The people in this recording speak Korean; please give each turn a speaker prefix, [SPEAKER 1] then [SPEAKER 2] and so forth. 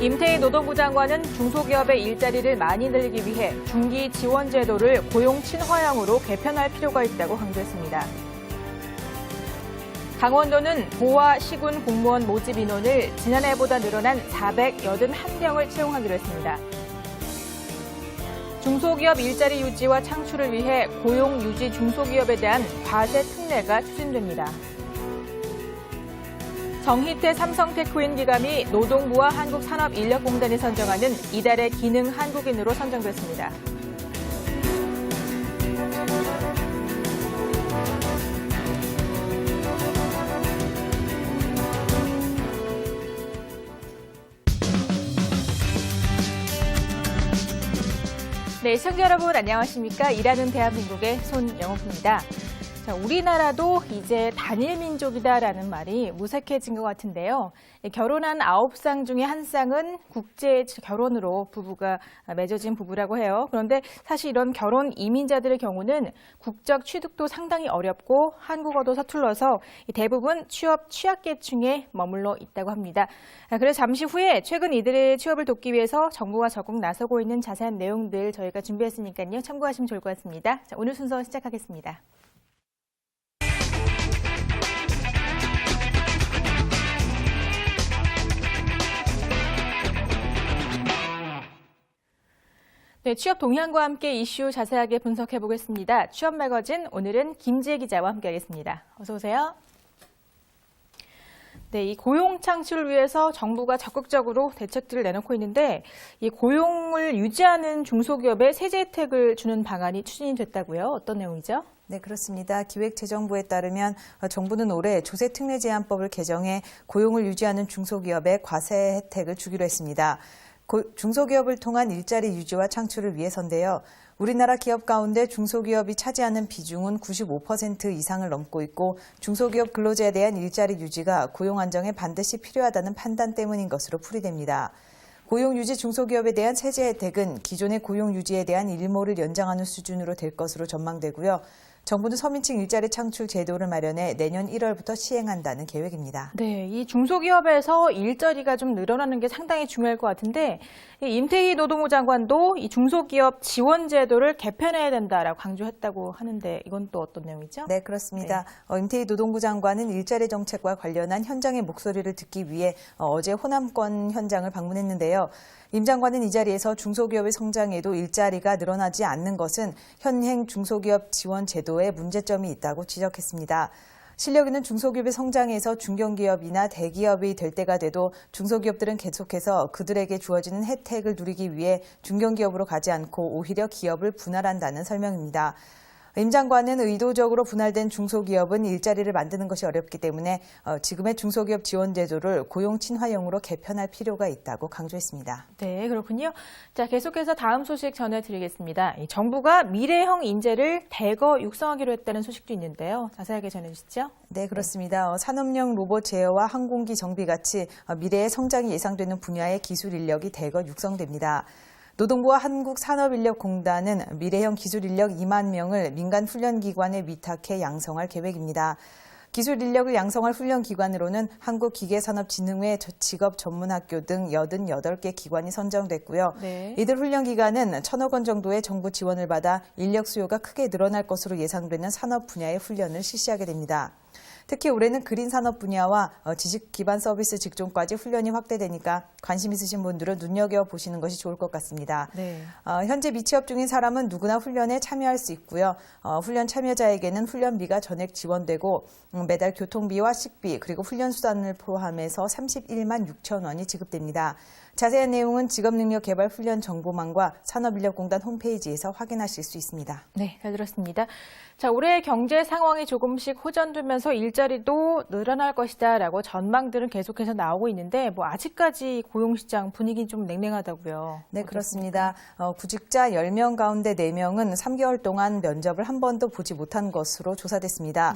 [SPEAKER 1] 임태희 노동부 장관은 중소기업의 일자리를 많이 늘리기 위해 중기 지원 제도를 고용 친화형으로 개편할 필요가 있다고 강조했습니다. 강원도는 보아 시군 공무원 모집 인원을 지난해보다 늘어난 481명을 채용하기로 했습니다. 중소기업 일자리 유지와 창출을 위해 고용 유지 중소기업에 대한 과세 특례가 추진됩니다. 정희태 삼성테크인 기감이 노동부와 한국산업인력공단이 선정하는 이달의 기능 한국인으로 선정됐습니다. 네, 시청자 여러분 안녕하십니까? 일하는 대한민국의 손영옥입니다. 자, 우리나라도 이제 단일 민족이다라는 말이 무색해진 것 같은데요. 예, 결혼한 아홉 쌍 중에 한 쌍은 국제 결혼으로 부부가 맺어진 부부라고 해요. 그런데 사실 이런 결혼 이민자들의 경우는 국적 취득도 상당히 어렵고 한국어도 서툴러서 대부분 취업 취약계층에 머물러 있다고 합니다. 아, 그래서 잠시 후에 최근 이들의 취업을 돕기 위해서 정부가 적극 나서고 있는 자세한 내용들 저희가 준비했으니까요. 참고하시면 좋을 것 같습니다. 자, 오늘 순서 시작하겠습니다. 네, 취업 동향과 함께 이슈 자세하게 분석해 보겠습니다. 취업 매거진 오늘은 김지혜 기자와 함께하겠습니다. 어서 오세요. 네, 이 고용 창출을 위해서 정부가 적극적으로 대책들을 내놓고 있는데 이 고용을 유지하는 중소기업에 세제 혜택을 주는 방안이 추진이 됐다고요. 어떤 내용이죠?
[SPEAKER 2] 네, 그렇습니다. 기획재정부에 따르면 정부는 올해 조세특례 제한법을 개정해 고용을 유지하는 중소기업에 과세 혜택을 주기로 했습니다. 고- 중소기업을 통한 일자리 유지와 창출을 위해서인데요. 우리나라 기업 가운데 중소기업이 차지하는 비중은 95% 이상을 넘고 있고 중소기업 근로자에 대한 일자리 유지가 고용 안정에 반드시 필요하다는 판단 때문인 것으로 풀이됩니다. 고용 유지 중소기업에 대한 세제 혜택은 기존의 고용 유지에 대한 일모를 연장하는 수준으로 될 것으로 전망되고요. 정부는 서민층 일자리 창출 제도를 마련해 내년 1월부터 시행한다는 계획입니다.
[SPEAKER 1] 네, 이 중소기업에서 일자리가 좀 늘어나는 게 상당히 중요할 것 같은데 이 임태희 노동부 장관도 이 중소기업 지원 제도를 개편해야 된다라고 강조했다고 하는데 이건 또 어떤 내용이죠?
[SPEAKER 2] 네, 그렇습니다. 어, 임태희 노동부 장관은 일자리 정책과 관련한 현장의 목소리를 듣기 위해 어, 제 호남권 현장을 방문했는데요. 임 장관은 이 자리에서 중소기업의 성장에도 일자리가 늘어나지 않는 것은 현행 중소기업 지원 제도 에 문제점이 있다고 지적했습니다. 실력 있는 중소기업의 성장에서 중견기업이나 대기업이 될 때가 돼도 중소기업들은 계속해서 그들에게 주어지는 혜택을 누리기 위해 중견기업으로 가지 않고 오히려 기업을 분할한다는 설명입니다. 임 장관은 의도적으로 분할된 중소기업은 일자리를 만드는 것이 어렵기 때문에 어, 지금의 중소기업 지원 제도를 고용 친화형으로 개편할 필요가 있다고 강조했습니다.
[SPEAKER 1] 네, 그렇군요. 자, 계속해서 다음 소식 전해드리겠습니다. 이 정부가 미래형 인재를 대거 육성하기로 했다는 소식도 있는데요. 자세하게 전해주시죠.
[SPEAKER 2] 네, 그렇습니다. 어, 산업용 로봇 제어와 항공기 정비 같이 어, 미래의 성장이 예상되는 분야의 기술 인력이 대거 육성됩니다. 노동부와 한국산업인력공단은 미래형 기술 인력 2만 명을 민간 훈련기관에 위탁해 양성할 계획입니다. 기술 인력을 양성할 훈련 기관으로는 한국기계산업진흥회 직업전문학교 등 88개 기관이 선정됐고요.
[SPEAKER 1] 네.
[SPEAKER 2] 이들 훈련 기관은 천억 원 정도의 정부 지원을 받아 인력 수요가 크게 늘어날 것으로 예상되는 산업 분야의 훈련을 실시하게 됩니다. 특히 올해는 그린 산업 분야와 어, 지식 기반 서비스 직종까지 훈련이 확대되니까 관심 있으신 분들은 눈여겨 보시는 것이 좋을 것 같습니다.
[SPEAKER 1] 네.
[SPEAKER 2] 어, 현재 미취업 중인 사람은 누구나 훈련에 참여할 수 있고요. 어, 훈련 참여자에게는 훈련비가 전액 지원되고 음, 매달 교통비와 식비 그리고 훈련 수단을 포함해서 31만 6천 원이 지급됩니다. 자세한 내용은 직업능력개발 훈련 정보망과 산업인력공단 홈페이지에서 확인하실 수 있습니다.
[SPEAKER 1] 네, 잘 들었습니다. 자, 올해 경제 상황이 조금씩 호전되면서 일자리도 늘어날 것이다라고 전망들은 계속해서 나오고 있는데 뭐 아직까지 고용시장 분위기 좀 냉랭하다고요.
[SPEAKER 2] 네, 그렇습니다. 어, 구직자 10명 가운데 4명은 3개월 동안 면접을 한 번도 보지 못한 것으로 조사됐습니다.